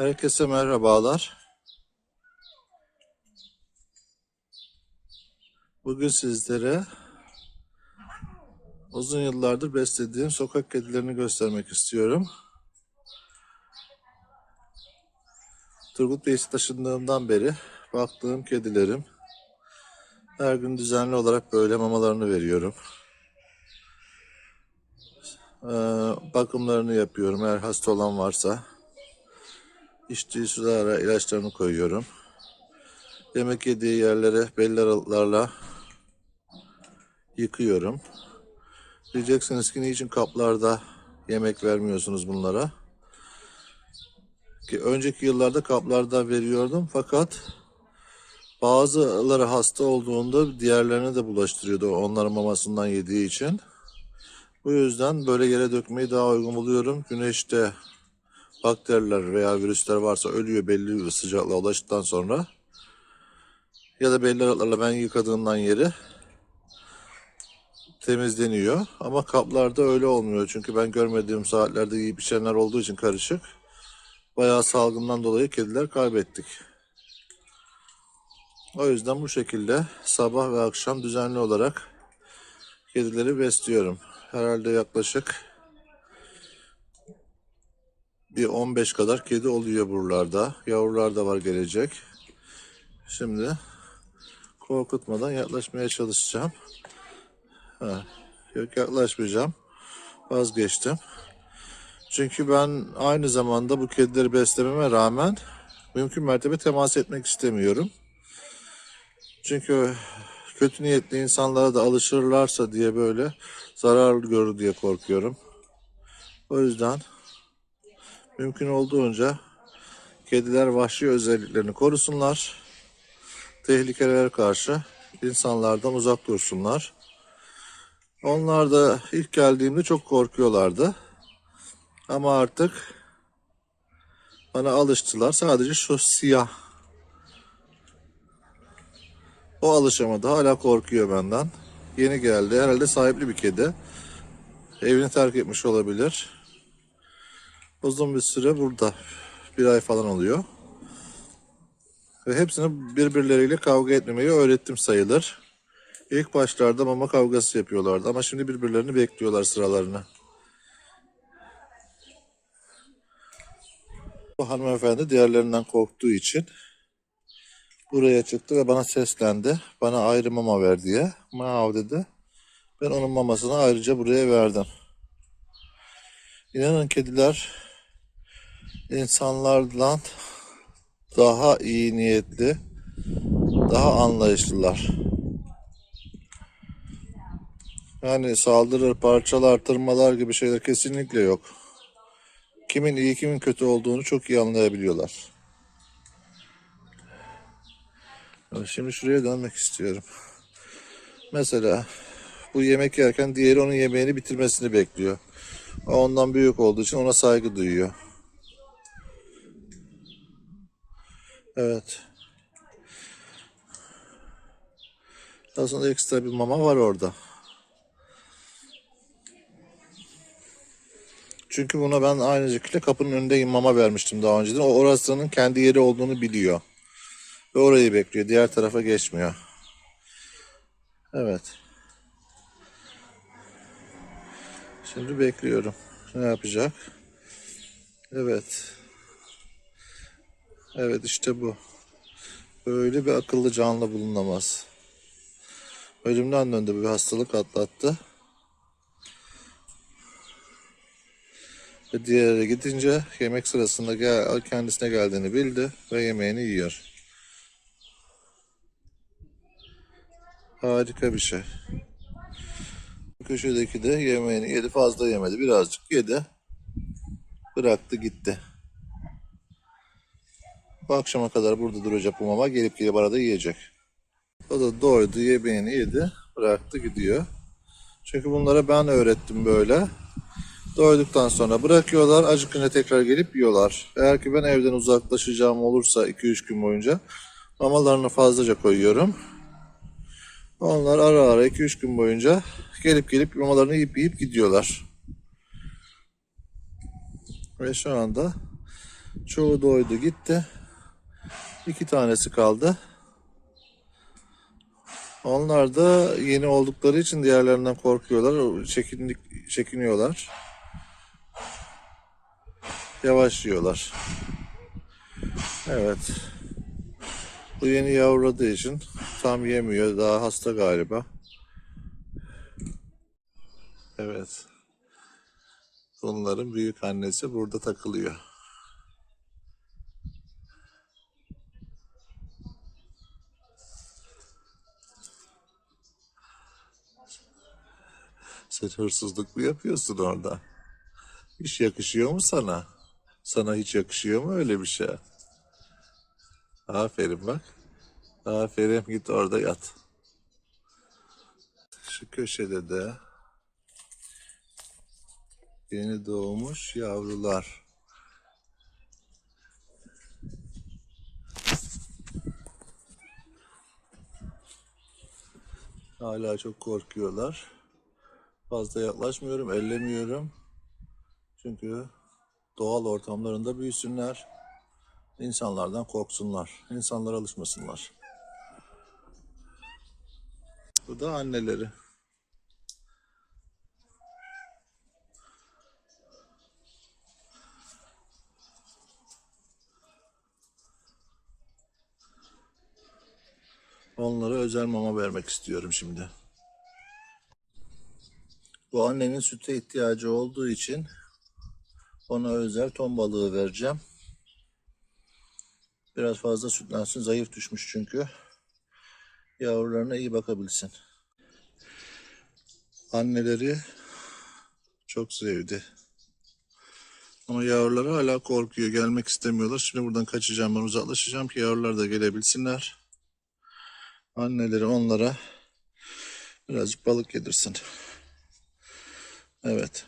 Herkese merhabalar. Bugün sizlere uzun yıllardır beslediğim sokak kedilerini göstermek istiyorum. Turgut Bey'e taşındığımdan beri baktığım kedilerim. Her gün düzenli olarak böyle mamalarını veriyorum. Ee, bakımlarını yapıyorum eğer hasta olan varsa. İçtiği sulara ilaçlarını koyuyorum. Yemek yediği yerlere belli aralıklarla yıkıyorum. Diyeceksiniz ki niçin kaplarda yemek vermiyorsunuz bunlara? Ki önceki yıllarda kaplarda veriyordum fakat bazıları hasta olduğunda diğerlerine de bulaştırıyordu onların mamasından yediği için. Bu yüzden böyle yere dökmeyi daha uygun buluyorum. Güneşte bakteriler veya virüsler varsa ölüyor belli bir sıcaklığa ulaştıktan sonra. Ya da belli aralıklarla ben yıkadığımdan yeri temizleniyor. Ama kaplarda öyle olmuyor. Çünkü ben görmediğim saatlerde yiyip içenler olduğu için karışık. Bayağı salgından dolayı kediler kaybettik. O yüzden bu şekilde sabah ve akşam düzenli olarak kedileri besliyorum. Herhalde yaklaşık bir 15 kadar kedi oluyor buralarda. Yavrular da var gelecek. Şimdi korkutmadan yaklaşmaya çalışacağım. Ha, yok yaklaşmayacağım. Vazgeçtim. Çünkü ben aynı zamanda bu kedileri beslememe rağmen mümkün mertebe temas etmek istemiyorum. Çünkü kötü niyetli insanlara da alışırlarsa diye böyle zarar görür diye korkuyorum. O yüzden mümkün olduğunca kediler vahşi özelliklerini korusunlar. Tehlikelere karşı insanlardan uzak dursunlar. Onlar da ilk geldiğimde çok korkuyorlardı. Ama artık bana alıştılar. Sadece şu siyah. O alışamadı. Hala korkuyor benden. Yeni geldi. Herhalde sahipli bir kedi. Evini terk etmiş olabilir. Uzun bir süre burada. Bir ay falan oluyor. Ve hepsini birbirleriyle kavga etmemeyi öğrettim sayılır. İlk başlarda mama kavgası yapıyorlardı ama şimdi birbirlerini bekliyorlar sıralarını. Bu hanımefendi diğerlerinden korktuğu için buraya çıktı ve bana seslendi. Bana ayrı mama ver diye. Mav dedi. Ben onun mamasını ayrıca buraya verdim. İnanın kediler insanlardan daha iyi niyetli, daha anlayışlılar. Yani saldırır, parçalar, tırmalar gibi şeyler kesinlikle yok. Kimin iyi, kimin kötü olduğunu çok iyi anlayabiliyorlar. Şimdi şuraya dönmek istiyorum. Mesela bu yemek yerken diğeri onun yemeğini bitirmesini bekliyor. O ondan büyük olduğu için ona saygı duyuyor. Evet. Aslında ekstra bir mama var orada. Çünkü buna ben aynı şekilde kapının önünde mama vermiştim daha önceden. O orasının kendi yeri olduğunu biliyor. Ve orayı bekliyor. Diğer tarafa geçmiyor. Evet. Şimdi bekliyorum. Ne yapacak? Evet. Evet işte bu. Böyle bir akıllı canlı bulunamaz. Ölümden döndü bir hastalık atlattı. Ve diğeri gidince yemek sırasında gel, kendisine geldiğini bildi ve yemeğini yiyor. Harika bir şey. Köşedeki de yemeğini yedi fazla yemedi. Birazcık yedi. Bıraktı gitti. Bu akşama kadar burada duracak bu mama. Gelip gelip arada yiyecek. O da doydu, yemeğini yedi. Bıraktı gidiyor. Çünkü bunlara ben öğrettim böyle. Doyduktan sonra bırakıyorlar. Acıkınca tekrar gelip yiyorlar. Eğer ki ben evden uzaklaşacağım olursa 2-3 gün boyunca mamalarını fazlaca koyuyorum. Onlar ara ara 2-3 gün boyunca gelip gelip mamalarını yiyip yiyip gidiyorlar. Ve şu anda Çoğu doydu gitti. İki tanesi kaldı. Onlar da yeni oldukları için diğerlerinden korkuyorlar. Çekinlik, çekiniyorlar. Yavaş yiyorlar. Evet. Bu yeni yavruladığı için tam yemiyor. Daha hasta galiba. Evet. Bunların büyük annesi burada takılıyor. Sen hırsızlık mı yapıyorsun orada? Hiç yakışıyor mu sana? Sana hiç yakışıyor mu öyle bir şey? Aferin bak. Aferin git orada yat. Şu köşede de yeni doğmuş yavrular. Hala çok korkuyorlar. Fazla yaklaşmıyorum, ellemiyorum. Çünkü doğal ortamlarında büyüsünler. İnsanlardan korksunlar. İnsanlara alışmasınlar. Bu da anneleri. Onlara özel mama vermek istiyorum şimdi. Bu annenin süte ihtiyacı olduğu için ona özel ton balığı vereceğim. Biraz fazla sütlensin. Zayıf düşmüş çünkü. Yavrularına iyi bakabilsin. Anneleri çok sevdi. Ama yavruları hala korkuyor. Gelmek istemiyorlar. Şimdi buradan kaçacağım. Ben uzaklaşacağım ki yavrular da gelebilsinler. Anneleri onlara birazcık balık yedirsin. Evet.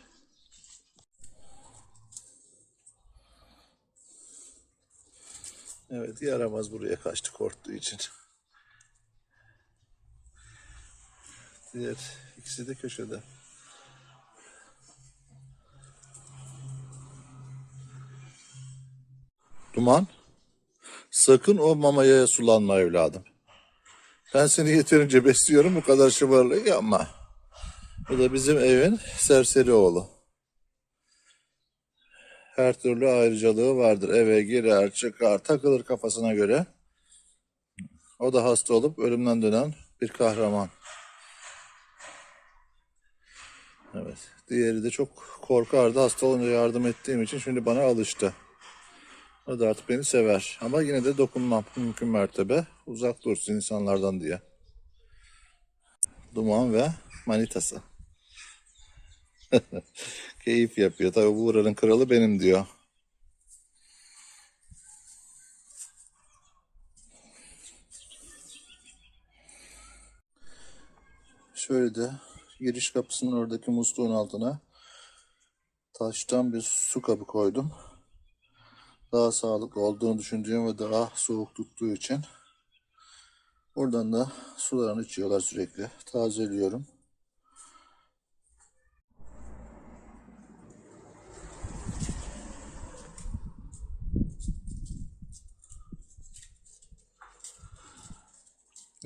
Evet yaramaz buraya kaçtı korktuğu için. Diğer ikisi de köşede. Duman. Sakın o mamaya sulanma evladım. Ben seni yeterince besliyorum bu kadar şımarlık yapma. Bu da bizim evin serseri oğlu. Her türlü ayrıcalığı vardır. Eve girer, çıkar, takılır kafasına göre. O da hasta olup ölümden dönen bir kahraman. Evet. Diğeri de çok korkardı. Hasta olunca yardım ettiğim için şimdi bana alıştı. O da artık beni sever. Ama yine de dokunmam mümkün mertebe. Uzak dursun insanlardan diye. Duman ve manitası. Keyif yapıyor. Tabii bu buranın kralı benim diyor. Şöyle de giriş kapısının oradaki musluğun altına taştan bir su kabı koydum. Daha sağlıklı olduğunu düşündüğüm ve daha soğuk tuttuğu için buradan da sularını içiyorlar sürekli. Tazeliyorum.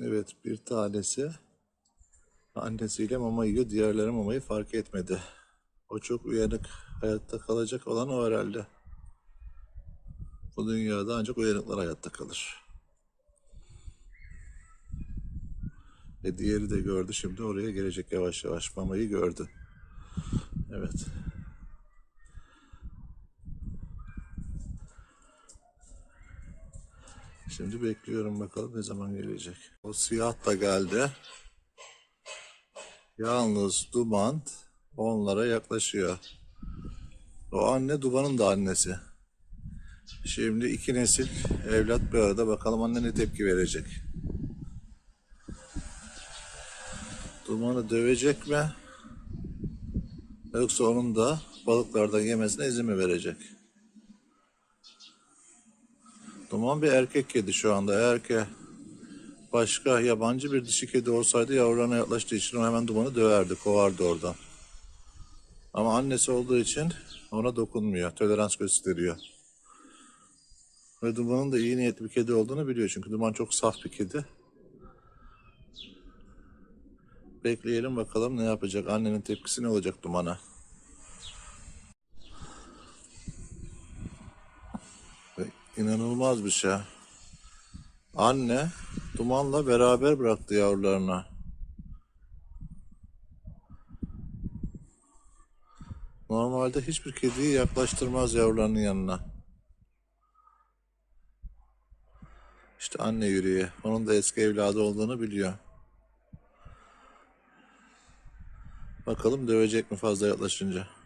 Evet bir tanesi annesiyle mama yiyor. Diğerleri mamayı fark etmedi. O çok uyanık. Hayatta kalacak olan o herhalde. Bu dünyada ancak uyanıklar hayatta kalır. Ve diğeri de gördü şimdi oraya gelecek yavaş yavaş. Mamayı gördü. Evet. Şimdi bekliyorum bakalım ne zaman gelecek. O siyah da geldi. Yalnız duman onlara yaklaşıyor. O anne dumanın da annesi. Şimdi iki nesil evlat bir arada bakalım anne ne tepki verecek. Dumanı dövecek mi? Yoksa onun da balıklardan yemesine izin mi verecek? Duman bir erkek kedi şu anda. Eğer ki başka yabancı bir dişi kedi olsaydı yavrularına yaklaştığı için hemen dumanı döverdi, kovardı oradan. Ama annesi olduğu için ona dokunmuyor, tolerans gösteriyor. Ve Duman'ın da iyi niyetli bir kedi olduğunu biliyor çünkü Duman çok saf bir kedi. Bekleyelim bakalım ne yapacak. Annenin tepkisi ne olacak Duman'a. İnanılmaz bir şey. Anne Duman'la beraber bıraktı yavrularını. Normalde hiçbir kediyi yaklaştırmaz yavrularının yanına. İşte anne yüreği. Onun da eski evladı olduğunu biliyor. Bakalım dövecek mi fazla yaklaşınca.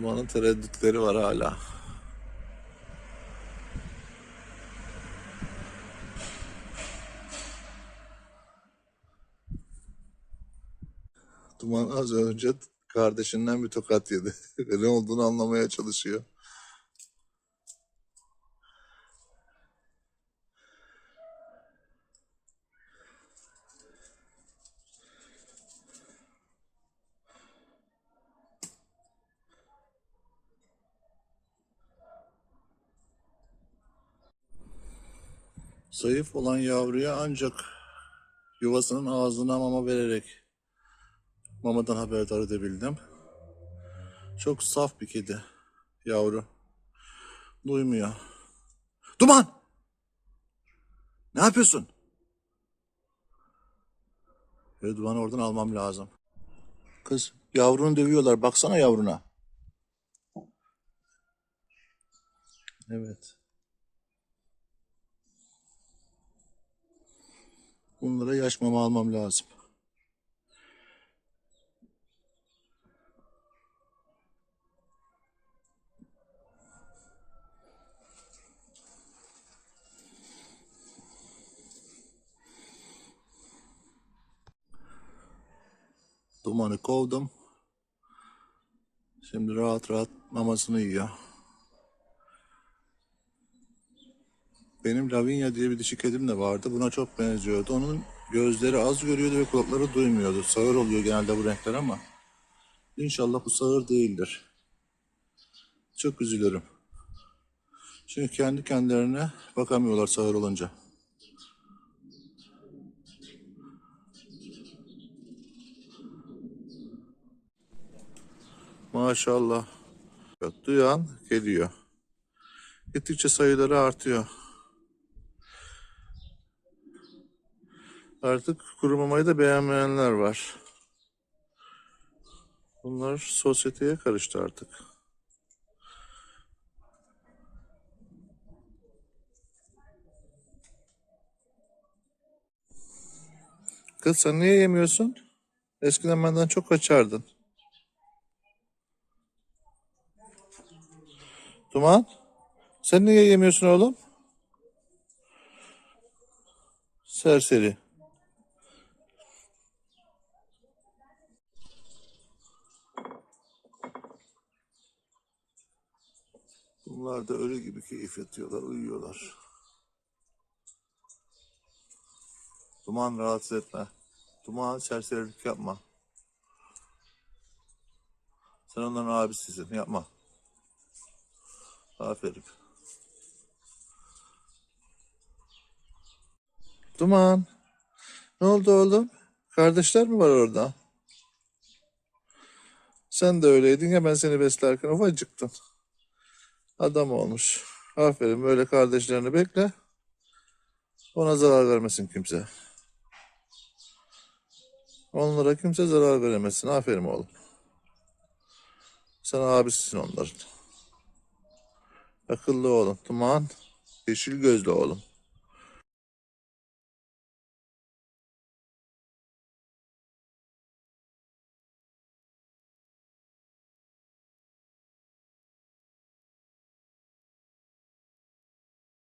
Dumanın tereddütleri var hala. Duman az önce kardeşinden bir tokat yedi. Ne olduğunu anlamaya çalışıyor. Zayıf olan yavruya ancak yuvasının ağzına mama vererek mamadan haberdar edebildim. Çok saf bir kedi yavru. Duymuyor. Duman! Ne yapıyorsun? Ve Duman'ı oradan almam lazım. Kız yavrunu dövüyorlar. Baksana yavruna. Evet. Bunlara yaş mama almam lazım. Dumanı kovdum. Şimdi rahat rahat mamasını yiyor. Benim Lavinia diye bir dişi kedim de vardı. Buna çok benziyordu. Onun gözleri az görüyordu ve kulakları duymuyordu. Sağır oluyor genelde bu renkler ama. İnşallah bu sağır değildir. Çok üzülürüm. Çünkü kendi kendilerine bakamıyorlar sağır olunca. Maşallah. Duyan geliyor. Gittikçe sayıları artıyor. Artık kuru mamayı da beğenmeyenler var. Bunlar sosyeteye karıştı artık. Kız sen niye yemiyorsun? Eskiden benden çok kaçardın. Duman, sen niye yemiyorsun oğlum? Serseri. Bunlar da ölü gibi keyif yatıyorlar, uyuyorlar. Duman rahatsız etme. Duman serserilik yapma. Sen onların abisisin, yapma. Aferin. Duman. Ne oldu oğlum? Kardeşler mi var orada? Sen de öyleydin ya ben seni beslerken ufacıktın. Adam olmuş. Aferin böyle kardeşlerini bekle. Ona zarar vermesin kimse. Onlara kimse zarar veremesin. Aferin oğlum. Sen abisisin onların. Akıllı oğlum. Duman. Yeşil gözlü oğlum.